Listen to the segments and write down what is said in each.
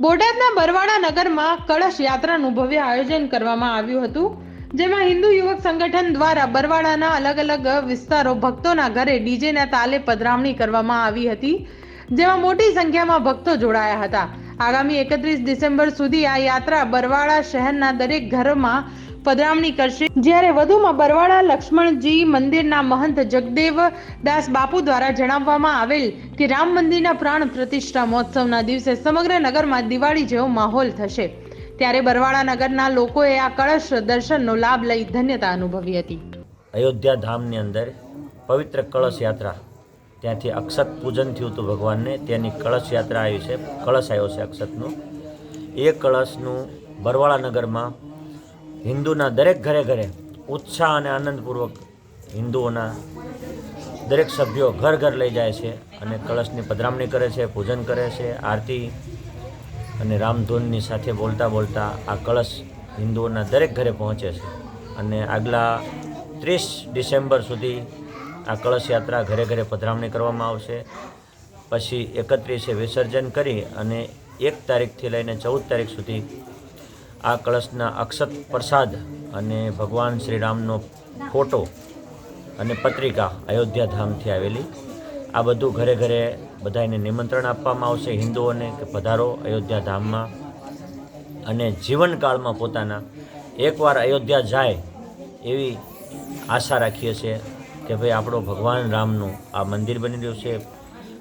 બોટાદના બરવાડા નગરમાં કળશ યાત્રાનું ભવ્ય આયોજન કરવામાં આવ્યું હતું, જેમાં હિન્દુ યુવક સંગઠન દ્વારા બરવાડાના અલગ અલગ વિસ્તારો ભક્તોના ઘરે ડીજેના તાલે પધરામણી કરવામાં આવી હતી, જેમાં મોટી સંખ્યામાં ભક્તો જોડાયા હતા. આગામી એકત્રીસ ડિસેમ્બર સુધી આ યાત્રા બરવાડા શહેરના દરેક ઘરમાં પધરામણી કરશે. જ્યારે વધુમાં બરવાડા લક્ષ્મણજી મંદિરના મહંત જગદેવ દાસ બાપુ દ્વારા જણાવવામાં આવેલ કે રામ મંદિરના પ્રાણ પ્રતિષ્ઠા મહોત્સવના દિવસે સમગ્ર નગરમાં દિવાળી જેવો માહોલ થશે. ત્યારે બરવાડા નગરના લોકોએ આ કળશ દર્શનનો લાભ લઈ ધન્યતા અનુભવી હતી. અયોધ્યા ધામની અંદર પવિત્ર કળશ યાત્રા. ત્યાંથી અક્ષત પૂજન થયું હતું ભગવાનને. ત્યાંની કળશ યાત્રા આવી છે. કળશ આવ્યો છે અક્ષતનું. એ કળશનું બરવાળા નગરમાં હિન્દુના દરેક ઘરે ઘરે ઉત્સાહ અને આનંદપૂર્વક હિન્દુઓના દરેક સભ્યો ઘર ઘર લઈ જાય છે અને કળશની પધરામણી કરે છે, પૂજન કરે છે, આરતી અને રામધૂનની સાથે બોલતા બોલતા આ કળશ હિન્દુઓના દરેક ઘરે પહોંચે છે. અને આગલા ત્રીસ ડિસેમ્બર સુધી આ કળશ યાત્રા ઘરે ઘરે પધરામણી કરવામાં આવશે. પછી એકત્રીસે વિસર્જન કરી અને એક તારીખથી લઈને ચૌદ તારીખ સુધી આ કળશના અક્ષત પ્રસાદ અને ભગવાન શ્રી રામનો ફોટો અને પત્રિકા અયોધ્યા ધામથી આવેલી. આ બધું ઘરે ઘરે બધાને નિમંત્રણ આપવામાં આવશે હિન્દુઓને કે પધારો અયોધ્યા ધામમાં. અને જીવનકાળમાં પોતાના એકવાર અયોધ્યા જાય એવી આશા રાખીએ છીએ કે ભાઈ આપણો ભગવાન રામનું આ મંદિર બની રહ્યું છે.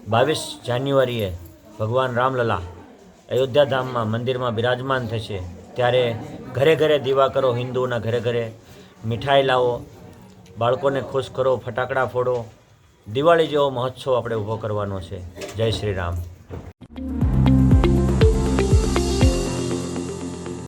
બાવીસ જાન્યુઆરીએ ભગવાન રામલલા અયોધ્યા ધામમાં મંદિરમાં બિરાજમાન થશે. ત્યારે ઘરે ઘરે દીવા કરો હિન્દુઓના ઘરે ઘરે મીઠાઈ લાવો, બાળકોને ખુશ કરો, ફટાકડા ફોડો. દિવાળી જેવો મહોત્સવ આપણે ઊભો કરવાનો છે. જય શ્રી રામ.